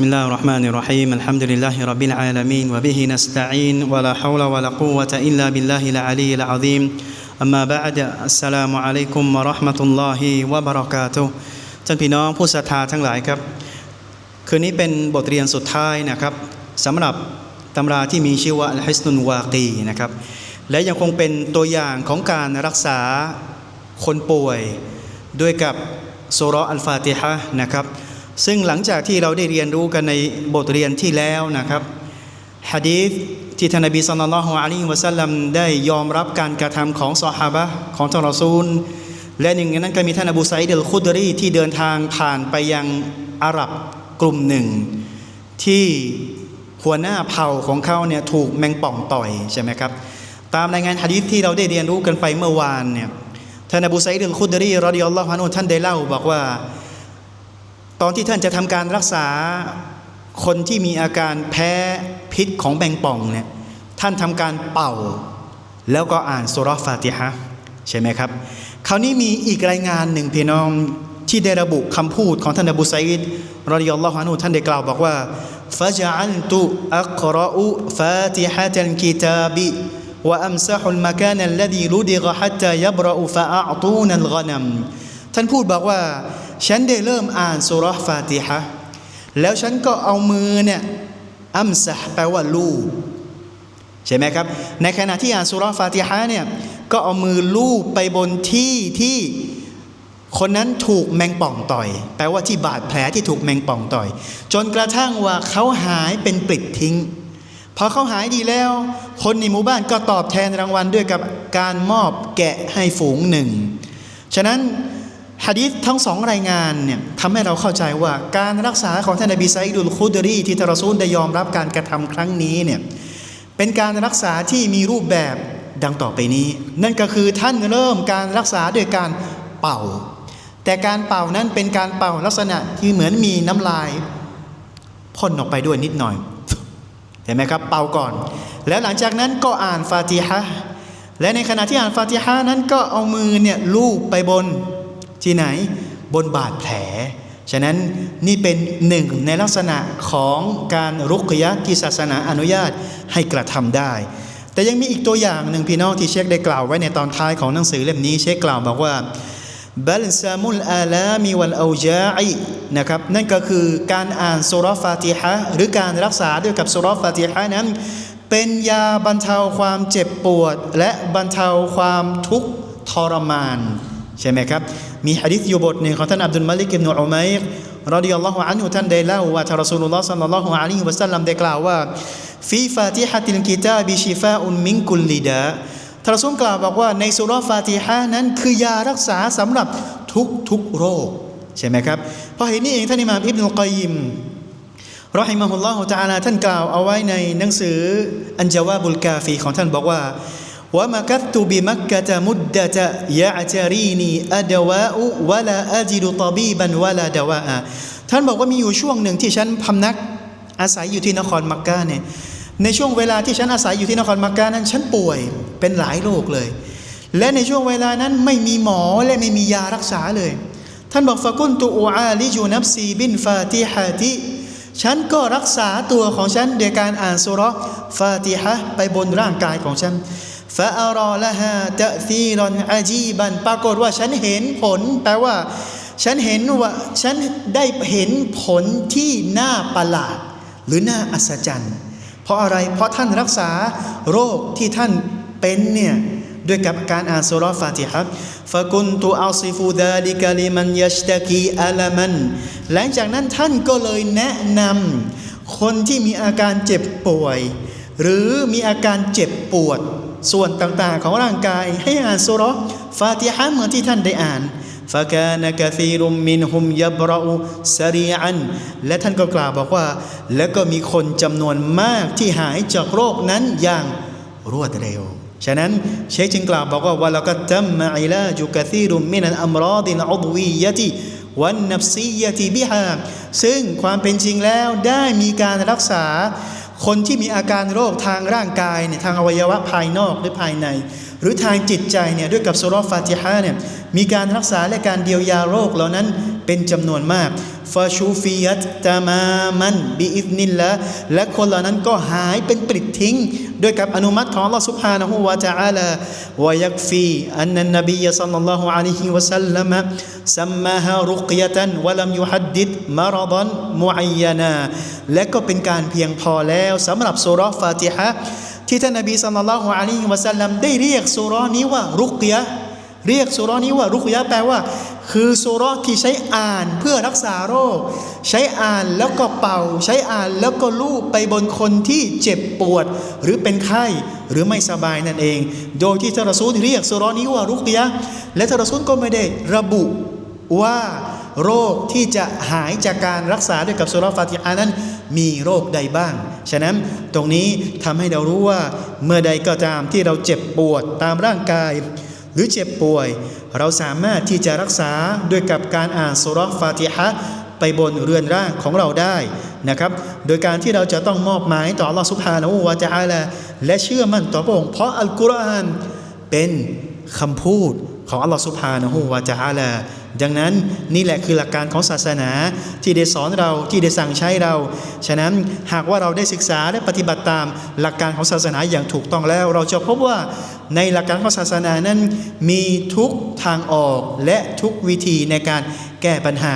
بسم الله الرحمن الرحيم الحمد لله رب العالمين وبه نستعين ولا حول ولا قوة إلا بالله العلي العظيم أما بعد السلام عليكم ورحمة الله وبركاته ท่านพี่น้องผู้ศรัทธาทั้งหลายครับ คืนนี้เป็นบทเรียนสุดท้ายนะครับสำหรับตำราที่มีชื่อว่าอัลฮิสนุนวากีนะครับ และยังคงเป็นตัวอย่างของการรักษาคนป่วย ด้วยกับโซรออัลฟาติฮะนะครับ ซึ่งหลังจากที่เราได้เรียนรู้กันในบทเรียนที่แล้วนะครับฮะดีษที่ท่านนบีสุลต่านละฮ์อะลัยฮิวะสัลลัมได้ยอมรับการกระทำของซอฮาบะของท่านรอซูล และหนึ่งในนั้นก็มีท่านอบูไซด์เดลคุดรีที่เดินทางผ่านไปยังอาหรับกลุ่มหนึ่ง ที่หัวหน้าเผ่าของเขาเนี่ยถูกแมงป่องต่อยใช่ไหมครับตามรายงานฮะดีษที่เราได้เรียนรู้กันไปเมื่อวานเนี่ยท่านอบูไซด์เดลคุดรีรอดิยัลลอฮุอันุท่านได้เล่าบอกว่า ตอนที่ท่านจะทำการรักษาคนที่มีอาการแพ้พิษของแมงป่องเนี่ยท่านทำการเป่า แล้วก็อ่านสุราะห์ฟาติฮะห์ใช่ไหมครับ คราวนี้มีอีกรายงานหนึ่งพี่น้องที่ได้ระบุคำพูดของท่านอบูไซด์รอดิยัลลอฮุอันฮุท่านได้กล่าวบอกว่า فجعلت أقرأ فاتحة الكتاب وأمسح المكان الذي لدغ حتى يبرأ فأعطونا الغنم ท่านพูดบอกว่า ฉันได้เริ่มอ่านสุราะฟาติฮะแล้วฉันก็เอามือเนี่ยอัมซะแปลว่าลูบใช่ไหมครับ ในขณะที่อ่านสุราะฟาติฮะเนี่ยก็เอามือลูบไปบนที่ที่คนนั้นถูกแมงป่องต่อย แปลว่าที่บาดแผลที่ถูกแมงป่องต่อย จนกระทั่งว่าเขาหายเป็นปลิดทิ้งพอเขาหายดีแล้ว คนในหมู่บ้านก็ตอบแทนรางวัลด้วยกับการมอบแกะให้ฝูงหนึ่ง ฉะนั้น ฮะดีษทั้งสองรายงานเนี่ยทำให้เราเข้าใจว่าการรักษาของท่านนบีไซดุลคุดรีที่ทารซูลได้ยอมรับการกระทำครั้งนี้เนี่ยเป็นการรักษาที่มีรูปแบบดังต่อไปนี้ นั่นก็คือท่านเริ่มการรักษาด้วยการเป่า แต่การเป่านั้นเป็นการเป่าลักษณะที่เหมือนมีน้ำลายพ่นออกไปด้วยนิดหน่อย เห็นไหมครับเป่าก่อน แล้วหลังจากนั้นก็อ่านฟาติฮะและในขณะที่อ่านฟาติฮะนั้นก็เอามือเนี่ยลูบไปบน ที่ไหนบนบาดแผล ฉะนั้นนี่เป็นหนึ่งในลักษณะของการรุกยะที่ศาสนาอนุญาตให้กระทำได้ แต่ยังมีอีกตัวอย่างหนึ่งพี่น้องที่เชคได้กล่าวไว้ในตอนท้ายของหนังสือเล่มนี้เชคกล่าวบอกว่าบัลซามุลอาลามีวัลอูจาอินะครับนั่นก็คือการอ่านสุรฟาติฮะหรือการรักษาด้วยกับสุรฟาติฮะนั้น เป็นยาบรรเทาความเจ็บปวด และบรรเทาความทุกข์ทรมาน ใช่ไหมครับ มีฮะดิษอยู่บทหนึ่งของท่านอับดุลมาลิกอิบนุอุมัยรดิยัลลอฮุอันฮุท่านได้เล่าว่าท่านรอซูลุลลอฮ์สัลลัลลอฮุอะลัยฮิวะสัลลัมได้กล่าวว่าฟีฟาติฮะติลกิตาบิชิฟาอุนมินกุลลิดาท่านรอซูลกล่าวบอกว่าในสุรฟาติฮะนั้นคือยารักษาสำหรับทุกทุกโรคใช่ไหมครับเพราะเหตุนี้เองท่านอิหม่ามอิบนุลกอยยิมรอฮิมะฮุลลอฮุตะอาลาท่านกล่าวเอาไว้ในหนังสืออันจาวาบุลกาฟีของท่านบอกว่า ว่ามากัตตุบิมักกะตะมุดดะตะยะอจารีนีอะดาวาอุวะลาอาจิดุตบีบันวะลาดาวาอะท่านบอกว่ามีอยู่ช่วงหนึ่งที่ฉันพำนักอาศัยอยู่ที่นครมักกะเนี่ยในช่วงเวลาที่ฉันอาศัยอยู่ที่นครมักกะนั้นฉันป่วยเป็นหลายโรคเลย และในช่วงเวลานั้นไม่มีหมอและไม่มียารักษาเลย ท่านบอกฟะกุนตุอูอาลิจูนับซีบินฟาติฮะติฉันก็รักษาตัวของฉันโดยการอ่านสุราะห์ฟาติฮะไปบนร่างกายของฉัน ฟาอารอละฮาตะซีรอนอาจีบัน ปรากฏว่าฉันเห็นผล แปลว่า ฉันเห็นว่า ฉันได้เห็นผลที่น่าประหลาด หรือน่าอัศจรรย์ เพราะอะไร เพราะท่านรักษาโรคที่ท่านเป็นเนี่ยด้วยกับการอ่านสุรฟาติฮะห์ฟะกุนตุอัลซิฟูดาลิกะลิมันยัชตะกีอัลมัน หลังจากนั้นท่านก็เลยแนะนำคนที่มีอาการเจ็บป่วย หรือมีอาการเจ็บปวด ส่วนต่างๆของร่างกายให้อ่านสุรฟาติฮะเหมือนที่ท่านได้อ่านฟะกานกะซีรุมมินฮุมยับรอสรีอันและท่านก็กล่าวบอกว่า แล้วก็มีคนจำนวนมากที่หายจากโรคนั้นอย่างรวดเร็ว ฉะนั้นเชคจึงกล่าวบอกว่าวะลกัตตัมมะอิลาจุกะซีรุมมินัลอัมรอดิลอุดวียะติวันนับซียะติบิฮาซึ่งความเป็นจริงแล้วได้มีการรักษา คนที่มีอาการโรคทางร่างกายเนี่ยทางอวัยวะภายนอกหรือภายใน หรือทางจิตใจเนี่ยด้วยกับสุรฟาติฮะเนี่ยมีการรักษาและการเดียวยาโรคเหล่านั้นเป็นจำนวนมากฟาชูฟิยัตตามามันบีอิฟนิลละและคนเหล่านั้นก็หายเป็นปริดทิ้งด้วยกับอนุมัติของลอสุภานะฮูวาจาอัลาวายักฟีอันนันนบีสัลลัลลอฮุอะลัยฮิวะสัลลัมสัมมาฮารุกยะตันวะลัมยุฮัดดิดมารดอนมุอัยยนาและก็เป็นการเพียงพอแล้วสำหรับสุรฟาติฮะที่ท่านนบีสัลลัลลอฮุอะลัยฮิวะสัลลัมได้เรียกสุรนี้ว่ารุกยะ เรียกสุรนี้ว่า รุกยะแปลว่า คือสุราะห์ที่ใช้อ่านเพื่อรักษาโรค ใช้อ่านแล้วก็เป่า ใช้อ่านแล้วก็ลูบไปบนคนที่เจ็บปวด หรือเป็นไข้หรือไม่สบายนั่นเอง โดยที่ทารอซูลเรียกสุรนี้ว่ารุกยะและทารอซูลก็ไม่ได้ระบุว่าโรคที่จะหายจากการรักษาด้วยกับสุราะห์ฟาติฮานั้นมีโรคใดบ้าง ฉะนั้นตรงนี้ทำให้เรารู้ว่าเมื่อใดก็ตามที่เราเจ็บปวดตามร่างกาย หรือเจ็บป่วย เราสามารถที่จะรักษาด้วยกับการอ่านสุราะห์ฟาติฮะไปบนเรือนร่างของเราได้นะครับ โดยการที่เราจะต้องมอบหมายต่อลอสุภานุวาจาและและเชื่อมั่นต่อพระองค์เพราะอัลกุรอานเป็นคำพูด ของ Allah Subhanahu wa Taala ดังนั้นนี่แหละคือหลักการของศาสนาที่ได้สอนเราที่ได้สั่งใช้เรา ฉะนั้นหากว่าเราได้ศึกษาและปฏิบัติตามหลักการของศาสนาอย่างถูกต้องแล้ว เราจะพบว่าในหลักการของศาสนานั้น มีทุกทางออกและทุกวิธีในการแก้ปัญหา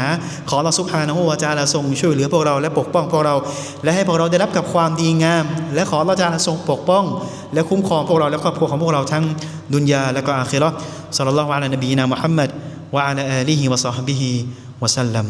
ขอเราสุภานะฮูวาจาลาทรงช่วยเหลือพวกเราและปกป้องพวกเรา และให้พวกเราได้รับกับความดีงาม และขอเราจาลาทรงปกป้อง และคุ้มครองพวกเราและครอบครัวของพวกเราทั้งดุนยาและก็อาคิรอสัลลัลลอฮุอะลัยนบีนามุฮัมมัดวะอะลาอาลีฮิวะซอฮบิฮิวะสัลลัม